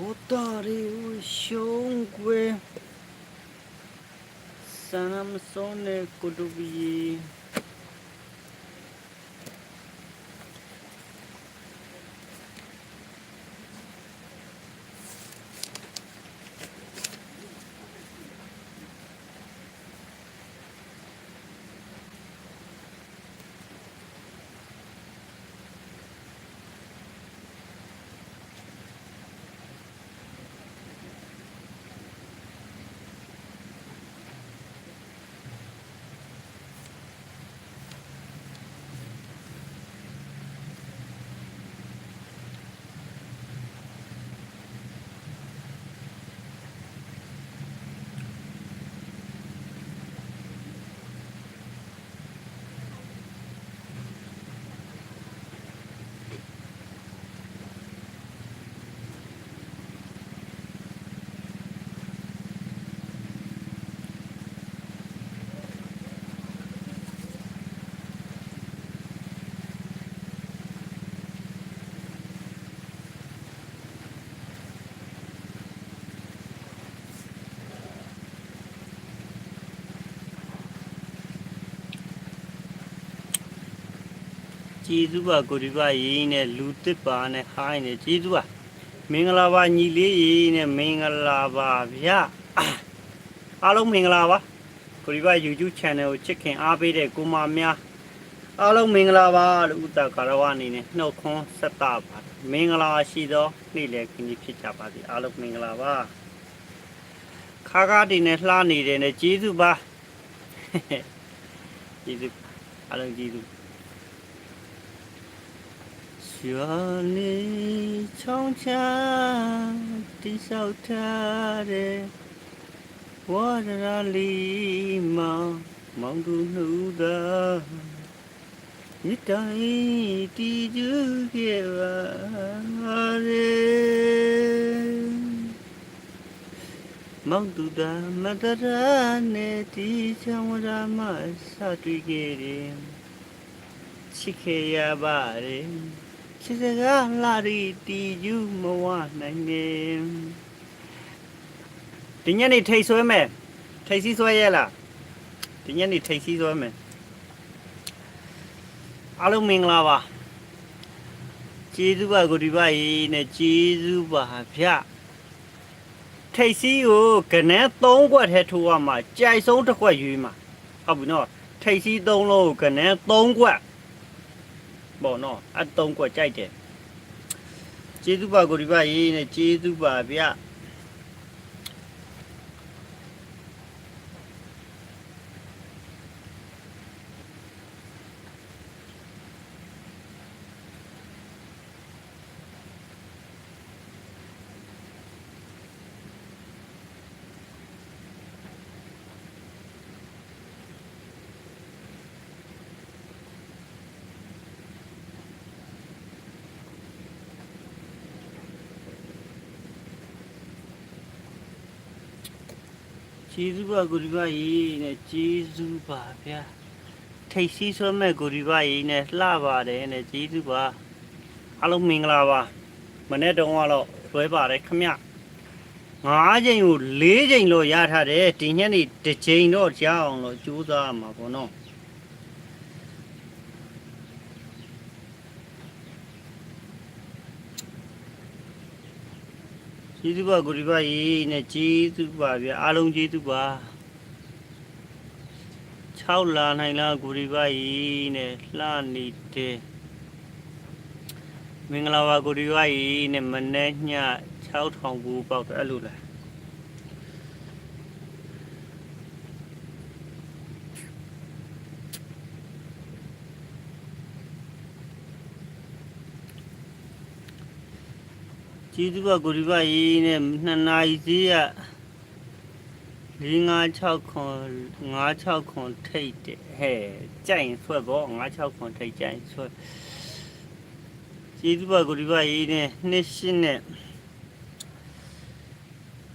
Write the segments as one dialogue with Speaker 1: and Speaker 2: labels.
Speaker 1: ဘောတာရီကိုရှုံးကွယ်ဆန္ဒမ ကိုတူဘီကျေးဇူးပါကိုဒီပါရေးနဲ့လူတစ်ပါနဲ့ဟိုင်းနဲ့ကျေးဇူးပါမင်္ဂလာပါညီလေးရေးနဲ့မင်္ဂလာပါဗျအားလုံးမင်္ဂလာပါကိုဒီပါ YouTube channel ကိုချစ်ခင်အားပေးတဲ့ကိုမများအားလုံးမင်္ဂလာပါလို့ဥတ္တကာရဝအနေနဲ့နှုတ်ခွန်းဆက်တာပါမင်္ဂလာရှိသောနေ့လည်ခင်းကြီးဖြစ်ကြပါစေအားလုံးမင်္ဂလာပါခါကားတင်နဲ့လှနေတယ်နဲ့ကျေးဇူးပါကျေးဇူးအားလုံးကျေးဇူး ရွာလေးချောင်းချတိဆောက်ထားတဲ့ဝါရရာလေးမောင်မောင်သူနှူသာမြစ်တိုင်းတီကျူခဲ့ပါရေမောင်သူသာမတရာနဲ့တီချောင်းရာမစတွေ့ခဲ့တယ်ချစ်ခဲ့ရပါတယ် ချစ်စကားလာရီတီယူမဝနိုင်နေဒီညနေထိတ်ဆွဲမယ်ထိတ်စီးဆွဲရဲလားဒီညနေထိတ်စီးဆွဲမယ်အားလုံးမင်္ဂလာပါကျေးဇူးပါကိုဒီပါရေးနဲ့ကျေးဇူးပါဗျထိတ်စီးကိုကနန်း3ခွက်ထဲထိုးရမှာကြိုက်ဆုံးတစ်ခွက်ရွေးမှာဟုတ်ပြီနော်ထိတ်စီး3လုံးကိုကနန်း3ခွက် ပေါ့နော်အတုံးကွက်ကြိုက်တယ်ကျေးဇူးပါကိုဒီပါရေးနဲ့ကျေးဇူးပါဗျ ကျေးဇူးပါကိုဒီပါရေးနဲ့ကျေးဇူးပါဗျထိတ်စီးဆွဲမဲ့ကိုဒီပါရေးနဲ့လှပါတယ်နဲ့ကျေးဇူးပါအားလုံးမင်္ဂလာပါမနေ့တုန်းကတော့ဆွဲပါတယ်ခမ၅ချိန်ကို၄ချိန်လို့ရထားတယ်ဒီညနေတစ်ချိန်တော့ကြားအောင်လို့ကြိုးစားရမှာပေါ့နော် ကျေးဇူးပါကိုဒီပါရေးနဲ့ကျေးဇူးပါဗျာအားလုံးကျေးဇူးပါ6လာနိုင်လားကိုဒီပါရေးနဲ့လှနေတယ်မင်္ဂလာပါကိုဒီပါရေးနဲ့မနေ့ည6000ဘူးပေါက်တယ်အဲ့လိုလား ကျေးဇူးပါကိုဒီပါရေးနဲ့နှစ်နာရီစီးရ556ခွန်56ခွန်ထိတ်တယ်ဟဲ့ကြိုင်ဆွဲပေါ့56ခွန်ထိတ်ကြိုင်ဆွဲကျေးဇူးပါကိုဒီပါရေးနဲ့နှစ်ရှင်းနဲ့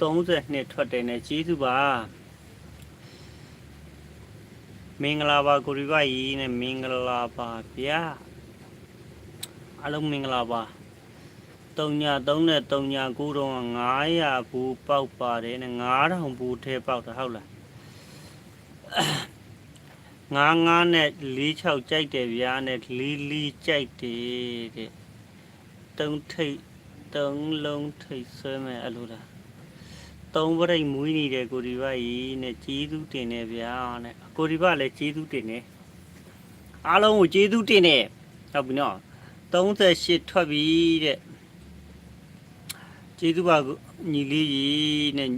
Speaker 1: 30နှစ်ထွက်တယ်နဲ့ကျေးဇူးပါမင်္ဂလာပါကိုဒီပါရေးနဲ့မင်္ဂလာပါဗျာအားလုံးမင်္ဂလာပါ 3နဲ့3နဲ့9တော့900ဘူးပေါက်ပါတယ်နဲ့9000ဘူးထဲပေါက်တာဟုတ်လားငါးငါးနဲ့46ကြိုက်တယ်ဗျာနဲ့လီလီကြိုက်တယ်တဲ့တုံးထိတ်တုံးလုံးထိတ်ဆွဲမယ်အဲ့လိုလားသုံးပရိတ်မွေးနေတဲ့ကိုဒီဘကြီးနဲ့ကြီးသူတင်နေဗျာနဲ့ကိုဒီဘလည်းကြီးသူတင်နေအားလုံးကိုကြီးသူတင်နေဟုတ်ပြီနော်38ထွက်ပြီတဲ့ ကြီးသူပါညီလေးကြီးနဲ့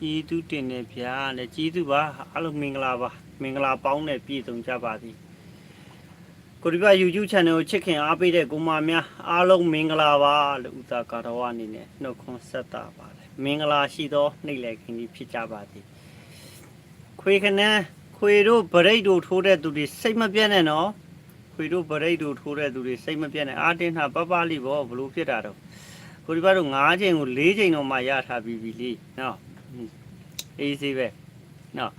Speaker 1: ကြီးသူတင်နေဗျာနဲ့ကြီးသူပါအားလုံးမင်္ဂလာပါမင်္ဂလာပေါင်းနဲ့ပြည့်စုံကြပါသည်ကိုဒီဘ YouTube channel ကိုချစ်ခင်အားပေးတဲ့ကိုမများအားလုံးမင်္ဂလာပါလို့ဥသာကာတော်အနေနဲ့နှုတ်ခွန်းဆက်တာပါလေမင်္ဂလာရှိသောနေ့လည်ခင်းကြီးဖြစ်ကြပါသည်ခွေခနန်းခွေတို့ဗရိတ်တို့ထိုးတဲ့သူတွေစိတ်မပြတ်နဲ့နော်ခွေတို့ဗရိတ်တို့ထိုးတဲ့သူတွေစိတ်မပြတ်နဲ့အာတင်းတာပပလိဘောဘလို့ဖြစ်တာတော့ ကိုဒီဘတို့9ချိန်ကို4ချိန်တော့မှရထားပြီးပြီလေနော်အေးစေးပဲနော်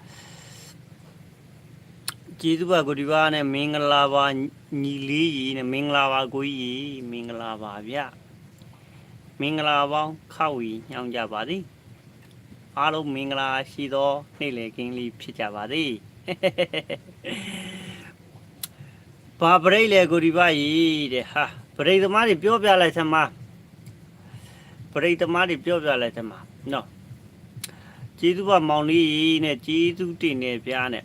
Speaker 1: ကျေးဇူးပါကိုဒီပါနဲ့မင်္ဂလာပါညီလေးကြီးနဲ့မင်္ဂလာပါကိုကြီးမင်္ဂလာပါဗျမင်္ဂလာပေါင်းခောက်ရီညောင်းကြပါသည်အားလုံးမင်္ဂလာရှိသောနေ့လည်ခင်းလေးဖြစ်ကြပါသည်ဘာပရိတ်လေကိုဒီပါကြီးတဲ့ဟာပရိတ်သမားတွေပြောပြလိုက်သမားပ ရိတ်သမားတွေပြောပြလိုက်သမားနော်ကျေးဇူးပါမောင်လေးနဲ့ကျေးဇူးတင်နေပြားနဲ့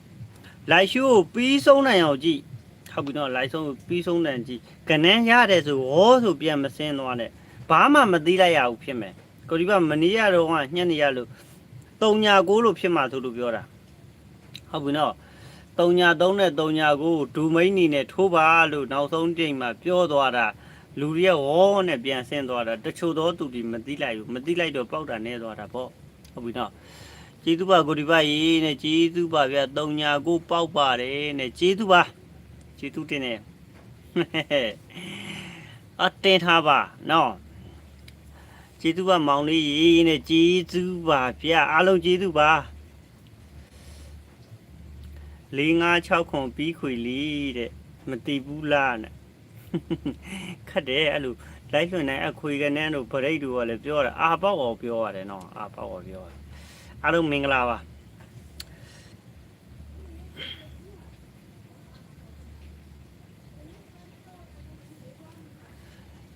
Speaker 1: လိုက်ရှိုးကိုပြီးဆုံးနိုင်အောင်ကြည့်ဟုတ်ပြီနော်လိုက်ဆုံးကိုပြီးဆုံးနိုင်ကြည့်ကနန်းရတယ်ဆိုဟောဆိုပြန်မစင်းသွားနဲ့ဘာမှမသိလိုက်ရဘူးဖြစ်မယ်ကိုဒီကမနေရတော့ကညက်နေရလို့တုံညာကိုလို့ဖြစ်မှာဆိုလို့ပြောတာဟုတ်ပြီနော်တုံညာသုံးနဲ့တုံညာကိုဒူမိန်နီနဲ့ထိုးပါလို့နောက်ဆုံးချိန်မှာပြောသွားတာ လူတွေကဝေါနဲ့ပြန်ဆင်းသွားတာတချို့သောသူတွေမသိလိုက်ဘူးမသိလိုက်တော့ပေါက်တာနဲသွားတာပေါ့ဟုတ်ပြီနော်ကျေးဇူးပါကိုဒီပါရေးနဲ့ကျေးဇူးပါဗျာတုံညာကိုပေါက်ပါတယ်နဲ့ကျေးဇူးပါကျေးဇူးတင်နေအတင်းထားပါနော်ကျေးဇူးပါမောင်လေးရေးနဲ့ကျေးဇူးပါဗျာအားလုံးကျေးဇူးပါ၄၅6ခွန်ပြီးခွေလီတဲ့မတိဘူးလားနဲ့ ခတ်တယ်အဲ့လိုလိုက်လွှင့်နေအခွေကနေတို့ဗရိတ်တို့ကလည်းပြောတာအာပေါက်အောင်ပြောရတယ်နော်အာပေါက်အောင်ပြောရတယ်အားလုံးမင်္ဂလာပါ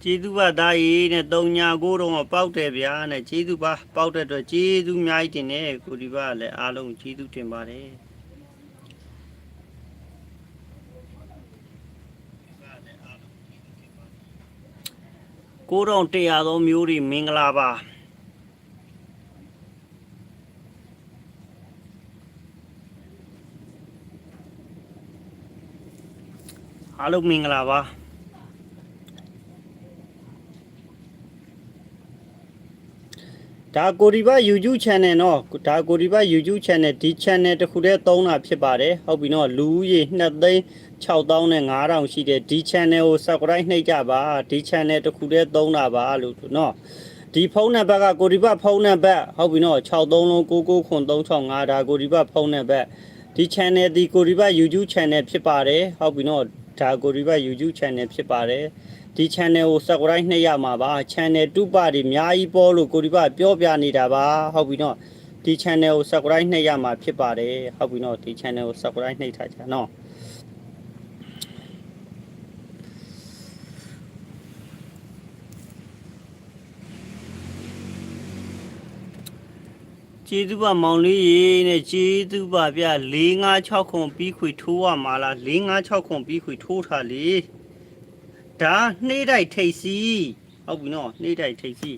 Speaker 1: ကျေးဇူးပါသားကြီးနဲ့တုံညာကိုတော့ပေါက်တယ်ဗျာနဲ့ကျေးဇူးပါပေါက်တဲ့အတွက်ကျေးဇူးအများကြီးတင်တယ်ကိုဒီပါလည်းအားလုံးကျေးဇူးတင်ပါတယ် ကိုတော့တရားသောမျိုးတွေမင်္ဂလာပါအားလုံးမင်္ဂလာပါ ဒါကိုဒီဘ YouTube channel เนาะဒါကိုဒီဘ YouTube channel ဒီ channel တစ်ခုတည်းသုံးတာဖြစ်ပါတယ်ဟုတ်ပြီเนาะလူဦးရေ2သိန်း6000နဲ့9000ရှိတဲ့ဒီ channel ကို subscribe နှိပ်ကြပါဒီ channel တစ်ခုတည်းသုံးတာပါလို့เนาะဒီဖုန်းနံပါတ်ကကိုဒီဘဖုန်းနံပါတ်ဟုတ်ပြီเนาะ63လုံး99ခွန်365ဒါကိုဒီဘဖုန်းနံပါတ်ဒီ channel ဒီကိုဒီဘ YouTube channel ဖြစ်ပါတယ်ဟုတ်ပြီเนาะ ဒါကိုဒီဘ YouTube channel ဖြစ်ပါတယ် ဒီ channel ကို subscribe နှိပ်ရမှာပါ channel တူပါတွေအများကြီးပေါ်လို့ကိုဒီဘပြောပြနေတာပါဟုတ်ပြီနော်ဒီ channel ကို subscribe နှိပ်ရမှာဖြစ်ပါတယ်ဟုတ်ပြီနော်ဒီ channel ကို subscribe နှိပ်ထားကြနော်ကျေးဇူးပါမောင်လေးရေနဲ့ကျေးဇူးပါဗျ4 5 6ခွန်ပြီးခွေထိုးရမှာလား4 5 6ခွန်ပြီးခွေထိုးထားလေ ဒါနှေးတိုက်ထိတ်စီဟုတ်ပြီနော်နှေးတိုက်ထိတ်စီ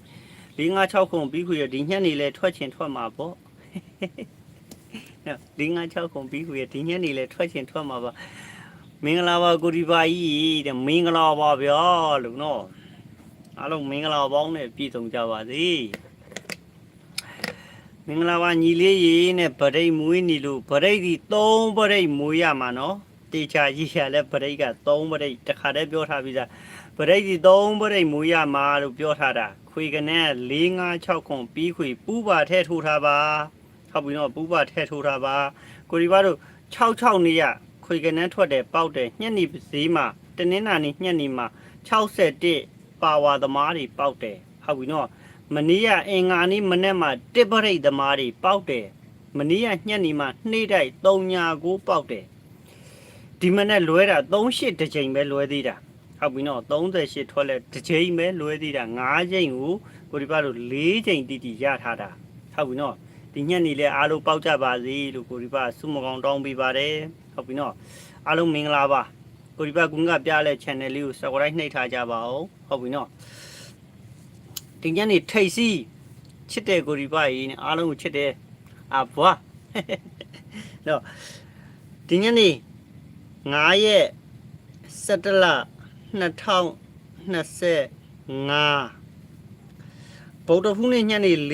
Speaker 1: 4 5 6ခွန်ပြီးခွေရဒီညက်နေလဲထွက်ချင်ထွက်မှာပေါ့နော်4 5 6ခွန်ပြီးခွေရဒီညက်နေလဲထွက်ချင်ထွက်မှာပါမင်္ဂလာပါကိုဒီပါကြီးတဲ့မင်္ဂလာပါဗျာလို့နော်အားလုံးမင်္ဂလာပေါင်းနဲ့ပြည့်စုံကြပါစေမင်္ဂလာပါညီလေးရေနဲ့ဗရိတ်မွေးနေလို့ဗရိတ်ဒီ3ဗရိတ်မွေးရမှာနော် တေချာကြီးရလဲဗရိတ်က3ဗရိတ်တခါတည်းပြောထားပြီးသားဗရိတ်ဒီ3ဗရိတ်မွေးရမှာလို့ပြောထားတာခွေကနေ4 5 6ခွန်ပြီးခွေပူးပါထဲထိုးထားပါဟုတ်ပြီနော်ပူးပါထဲထိုးထားပါကိုရီဘာတို့6 6နေရခွေကနေထွက်တယ်ပေါက်တယ်ညက်နေဈေးမှာတနင်္လာနေ့ညက်နေမှာ61ပါဝါသမားတွေပေါက်တယ်ဟုတ်ပြီနော်မနေ့ကအင်္ဂါနေ့မနေ့မှာတစ်ပရိတ်သမားတွေပေါက်တယ်မနေ့ကညနေမှာနှိမ့်တိုက်3ညာကိုပေါက်တယ် ဒီမနေ့လွဲတာ38တစ်ချိန်ပဲလွဲသေးတာဟုတ်ပြီနော်38ထွက်လဲတစ်ချိန်ပဲလွဲသေးတာ9ချိန်ကိုကိုဒီပါလို့4ချိန်တိတိရထားတာဟုတ်ပြီနော်ဒီညနေလဲအားလုံးပေါက်ကြပါစေလို့ကိုဒီပါဆုမကောင်တောင်းပေးပါတယ်ဟုတ်ပြီနော်အားလုံးမင်္ဂလာပါကိုဒီဘကွန်ကပြတဲ့ channel လေးကို subscribe နှိပ်ထားကြပါအောင်ဟုတ်ပြီနော်ဒီညနေထိတ်စီချစ်တဲ့ကိုဒီဘကြီးနဲ့အားလုံးကိုချစ်တယ်အဘွားနော်ဒီညနေ 9ရက်17လ2025ဗုဒ္ဓဖူးနေ့ညနေ4:30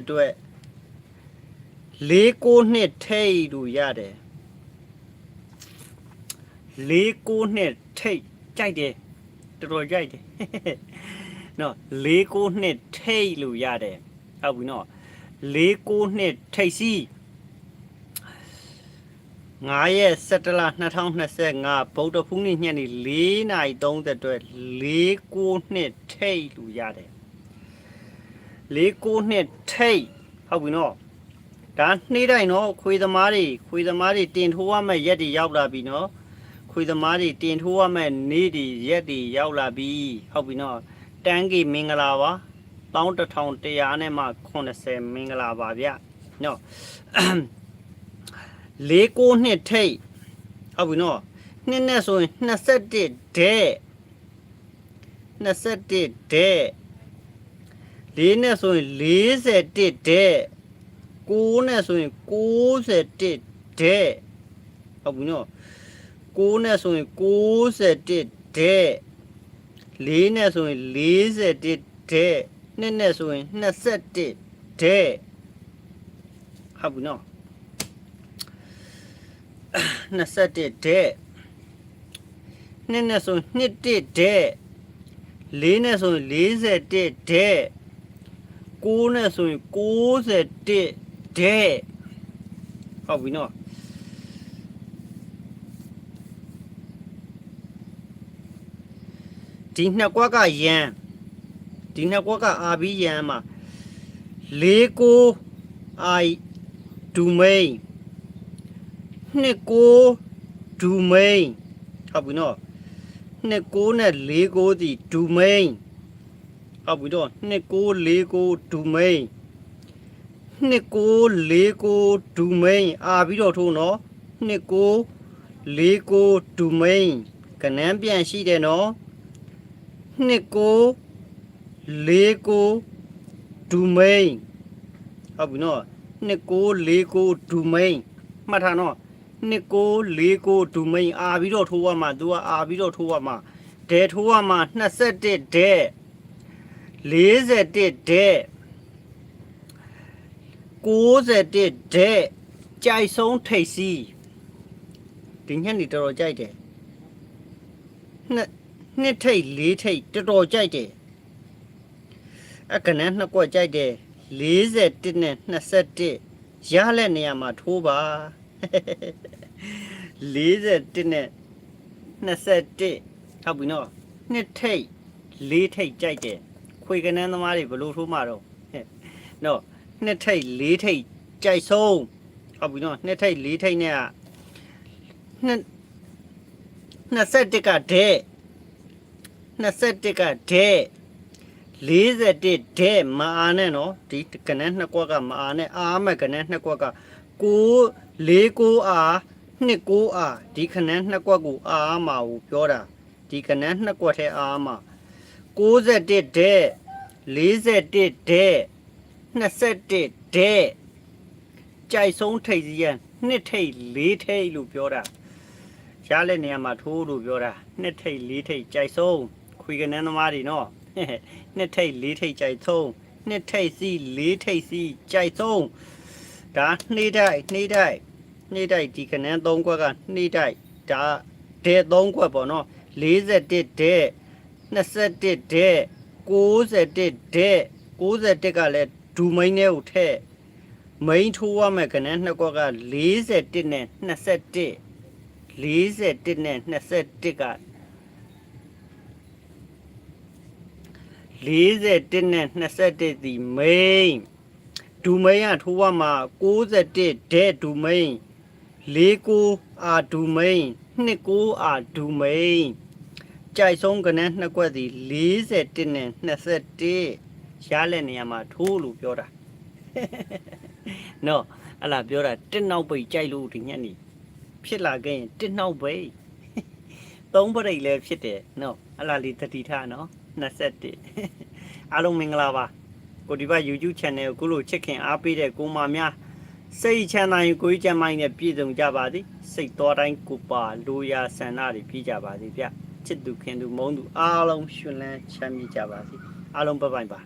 Speaker 1: အတွက်6 9နှစ်ထိတ်လို့ရတယ်လေးကိုနှစ်ထိတ်ကြိုက်တယ်တော်တော်ကြိုက်တယ်နော်လေးကိုနှစ်ထိတ်လို့ရတယ်ဟုတ်ပြီနော်လေးကိုနှစ်ထိတ်စီ 9ရက်17လ2025ဗုဒ္ဓဖူးနေ့ညနေ4:30အတွက်လေးကိုနှစ်ထိတ်လို့ရတယ်လေးကိုနှစ်ထိတ်ဟုတ်ပြီနော်ဒါနှိမ့်တိုင်းနော်ခွေသမားတွေခွေသမားတွေတင်ထိုးရမယ့်ရက်တွေရောက်လာပြီနော်ခွေသမားတွေတင်ထိုးရမဲ့နေ့တွေရက်တွေရောက်လာပြီဟုတ်ပြီနော်တန်းကြီးမင်္ဂလာပါ11100နဲ့မှ80မင်္ဂလာပါဗျနော် လေးကိုနှစ်ထိတ်ဟုတ်ပြီနော်နှစ်နဲ့ဆိုရင်21တဲ့21တဲ့လေးနဲ့ဆိုရင်41တဲ့9နဲ့ဆိုရင်61တဲ့ဟုတ်ပြီနော်6နဲ့ဆိုရင်61တဲ့4နဲ့ဆိုရင်41တဲ့2နဲ့ဆိုရင်21တဲ့ဟုတ်ပြီနော် 21တဲ့2နဲ့ဆိုရင်21တဲ့4နဲ့ဆိုရင်41တဲ့9နဲ့ဆိုရင်61တဲ့ဟုတ်ပြီနော်ဒီနှစ်ကွက်ကရန်ဒီနှစ်ကွက်ကအာဘီရန်မှာလေးကိုအိုင်ဒူမိန် နှစ်ကိုဒူမိန်ဟုတ်ပြီနော်နှစ်ကိုနဲ့လေးကိုဒီဒူမိန်ဟုတ်ပြီတော့နှစ်ကိုလေးကိုဒူမိန်နှစ်ကိုလေးကိုဒူမိန်အာပြီးတော့ထိုးနော်နှစ်ကိုလေးကိုဒူမိန်ကနန်းပြန်ရှိတယ်နော်နှစ်ကိုလေးကိုဒူမိန်ဟုတ်ပြီနော်နှစ်ကိုလေးကိုဒူမိန်မှတ်ထားနော် နှစ်ကိုလေးကိုဒူမိန်အာပြီးတော့ထိုးရမှာ तू ကအာပြီးတော့ထိုးရမှာဒဲထိုးရမှာ21ဒဲ41ဒဲ61ဒဲကြိုက်ဆုံးထိတ်စီဒီညနေတော်တော်ကြိုက်တယ်နှစ်နှစ်ထိတ်လေးထိတ်တော်တော်ကြိုက်တယ်အကနန်းနှစ်ကွက်ကြိုက်တယ်41နဲ့21ရလက်နေရာမှာထိုးပါ 41နဲ့21ဟုတ်ပြီနော်နှစ်ထိတ်လေးထိတ်ကြိုက်တယ်ခွေကနန်းသမားတွေဘလို့ထိုးမှာတော့ဟဲ့နော်နှစ်ထိတ်လေးထိတ်ကြိုက်ဆုံးဟုတ်ပြီနော်နှစ်ထိတ်လေးထိတ်နဲ့ကနှစ်21ကတဲ့21ကဒဲ41ဒဲမအားနဲ့နော်ဒီကနန်းနှစ်ကွက်ကမအားနဲ့အားမဲ့ကနန်းနှစ်ကွက်က6 4 9အား2 9အားဒီကနန်းနှစ်ကွက်ကိုအားမှာကိုပြောတာဒီကနန်းနှစ်ကွက်ထဲအားမှာ61ဒဲ41ဒဲ21ဒဲကြိုက်ဆုံးထိတ်စီရနှစ်ထိတ်လေးထိတ်လို့ပြောတာရတဲ့နေရာမှာထိုးလို့ပြောတာနှစ်ထိတ်လေးထိတ်ကြိုက်ဆုံးခွေကနန်းသမားတွေနော်နှစ်ထိတ်လေးထိတ်ကြိုက်ဆုံးနှစ်ထိတ်စီလေးထိတ်စီကြိုက်ဆုံး ဒါနှိမ့်တိုက်နှိမ့်တိုက်နှိမ့်တိုက်ဒီကနန်း၃ခွက်ကနှိမ့်တိုက်ဒါဒဲ၃ခွက်ပေါ့နော်41ဒဲ21ဒဲ61ဒဲ61ကလည်းဒူမိန်နဲ့ကိုထည့်မိန်ထိုးရမယ်ကနန်းနှစ်ခွက်က41နဲ့21 41နဲ့21က41နဲ့21ဒီမိန် ဒူမိန်ကထိုးရမှာ61ဒဲဒူမိန်49အာဒူမိန်29အာဒူမိန်ကြိုက်ဆုံးကနန်းနှစ်ကွက်ဒီ41နဲ့21ရှားလက်နေရာမှာထိုးလို့ပြောတာနော်အဲ့လာပြောတာတစ်နောက်ပိတ်ကြိုက်လို့ဒီညက်နေဖြစ်လာခဲ့ရင်တစ်နောက်ပိတ်သုံးပရိတ်လည်းဖြစ်တယ်နော်အဲ့လာလေးတတိထားနော်21အားလုံးမင်္ဂလာပါ ကိုဒီဘ YouTube channel ကိုကိုလိုချစ်ခင်အားပေးတဲ့ကိုမများစိတ်ချမ်းသာရင်ကိုကြီးချမ်းမိုင်းနဲ့ပြည့်စုံကြပါသည်စိတ်တော်တိုင်းကိုပါလိုရာဆန္ဒတွေပြည့်ကြပါသည်ဗျချစ်သူခင်သူမုန်းသူအားလုံးရှင်လန်းချမ်းမြေ့ကြပါစေအားလုံးဘိုင်ဘိုင်ပါ